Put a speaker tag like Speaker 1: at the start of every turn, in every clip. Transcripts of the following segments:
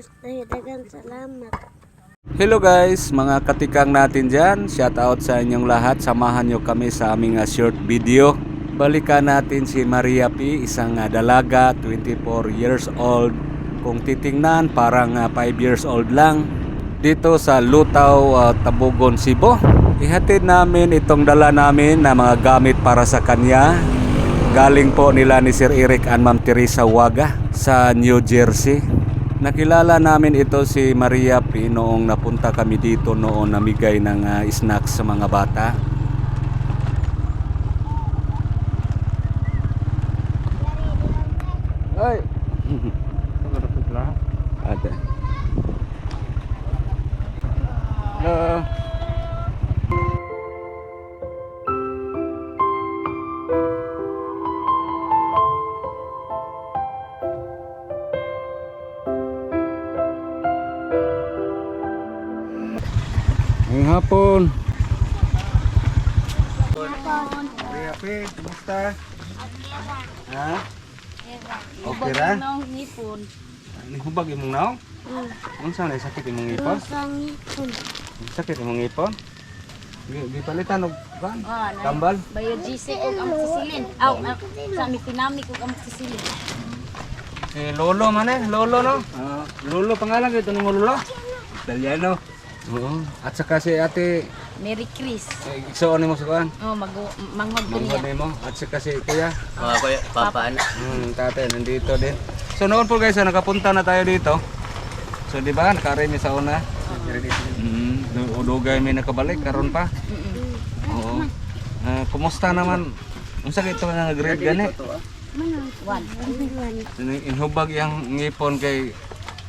Speaker 1: Sige, dagang salamat.
Speaker 2: Hello guys, mga katikang natin dyan. Shout out sa inyong lahat. Samahan nyo kami sa aming ah, short video. Balikan natin si Maria P, isang ah, dalaga, 24 years old. Kung titingnan, parang 5 years old lang. Dito sa Lutaw, ah, Tabugon, Cebu. Ihatid namin itong dala namin na mga gamit para sa kanya. Galing po nila ni Sir Eric and Ma'am Teresa Waga sa New Jersey. Nakilala namin ito si Maria P noong napunta kami dito noon namigay ng ah, snacks sa mga bata. Ay. Ngayong hapon. Maria P, kumusta? Ha? Okay ra?
Speaker 1: Nang ngipon.
Speaker 2: Ni hubag imong naw? Unsa na sakit imong ngipon?
Speaker 1: Rosang ngipon.
Speaker 2: Sakit imong ngipon? Gi gipalitan og kan?
Speaker 3: Ah,
Speaker 2: Tambal.
Speaker 3: Bayo GC kog ang sisilin. Aw, sa mi pinami kog ang sisilin.
Speaker 2: Eh lolo man eh, lolo no? Ah, lolo pangalan ni mo lolo? Italiano. Oo. At saka si ate
Speaker 3: Merry Chris.
Speaker 2: eh, igsoon nimo sa kuan.
Speaker 3: Oh, mag manghod ko
Speaker 2: Manghod
Speaker 3: niya.
Speaker 2: nimo at saka si kuya.
Speaker 4: Mga kuya, papa na.
Speaker 2: Hmm, tatay nandito din. So noon po guys, ah, nakapunta na tayo dito. So di ba, nakaremi sa una. Mm, udugay may nakabalik karon pa. Oo. Ah, kumusta naman? Unsa kito nga grade gani?
Speaker 3: One.
Speaker 2: Ini- Inhubag yang ngipon kay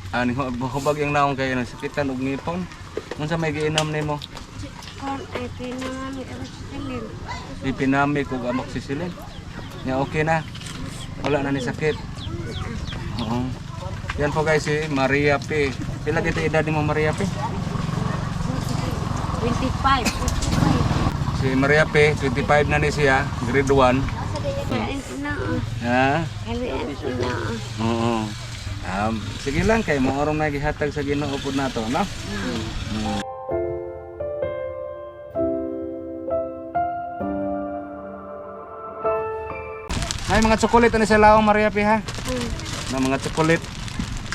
Speaker 2: ah, hubag yang naong kay nasakitan og ngipon. Unsa may giinom nimo?
Speaker 1: Kon ay pinamami ako sa silin.
Speaker 2: Ipinami kog amok sisilin. Ya okay na. Wala na ni sakit. Oo. Yan po guys si Maria P. Pila kita edad ni mo Maria P?
Speaker 3: 25.
Speaker 2: Si Maria P, 25 na ni siya, grade 1.
Speaker 1: Kain pinaa.
Speaker 2: Ha?
Speaker 1: Pinaa.
Speaker 2: Oo. Um, sige lang kay mo orong may gihatag sa Ginoo pud nato, no? Mm. Ay mga tsokolate ani sa lawang Maria P ha. Na mga tsokolate.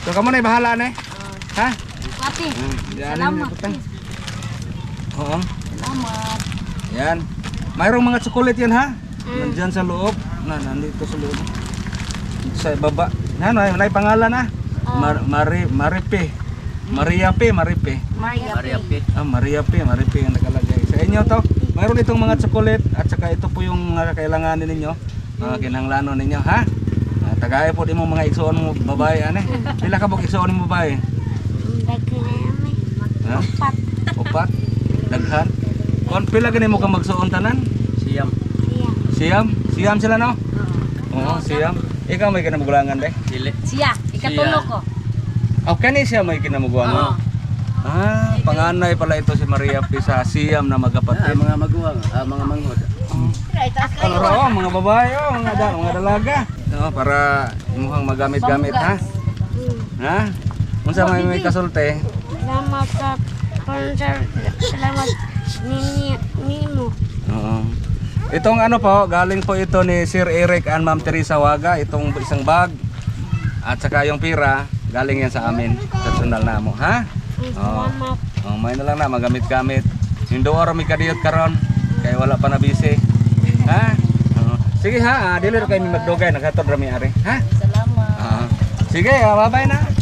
Speaker 2: So kamo na bahala na eh. Ha?
Speaker 3: Ate,
Speaker 2: Mm, yan,
Speaker 3: Salamat.
Speaker 2: Oo.
Speaker 3: salamat.
Speaker 2: Yan. Mayroong mga tsokolate yan ha. Nandiyan sa loob. Na, nandito sa loob. Sa baba. Yan, may, may pangalan na. Mar Mari Maripe. Maria P, Maripe.
Speaker 3: Maria.
Speaker 4: Maria Pit.
Speaker 2: Ah, Maria P, Maripe ang nakalagay. Sa inyo to, mayroon itong mga tsokolate at saka ito po yung mga kailanganin ninyo. Mga kinanglano ninyo, ha? Ah, tagay po din mo mga igsoon mo babae, ane. Pila ka po igsoon mo babae? Ha?
Speaker 1: Pat.
Speaker 2: Upat? Daghan? Kon pila gani mo ka magsuon tanan?
Speaker 4: Siyam.
Speaker 1: Siya.
Speaker 2: Siyam? Siyam sila no? Oo, siyam. Ikaw may kinamugulangan de?
Speaker 4: Dili.
Speaker 3: Siya, ikatulo ko.
Speaker 2: Oh, kani siya may kinamugulangan?
Speaker 3: Oo.
Speaker 2: Ah, panganay pala ito si Maria P sa siyam na
Speaker 4: Ah,
Speaker 2: magkapatid.
Speaker 4: mga maguwang, ah, mga manghod.
Speaker 2: Ano raw, mga babae, oh, mga, da, mga dalaga. No, para mukhang magamit-gamit ha. Ha? Unsa may may kasulti?
Speaker 1: Salamat sa sponsor. Salamat nini nimo.
Speaker 2: Oo. Itong ano po, galing po ito ni Sir Eric and Ma'am Teresa Waga, itong isang bag at saka yung pira, galing yan sa amin, personal na mo, ha?
Speaker 1: Salamat.
Speaker 2: Oh, may na lang na magamit-gamit. Yung doon may kadiyot karon, kaya wala pa na busy. Ha? Oo. Sige ha, ah, dili ra kay mi magdugay naghatod ra mi ari, ha?
Speaker 3: Salamat.
Speaker 2: Ah. Sige, ah, bye-bye na.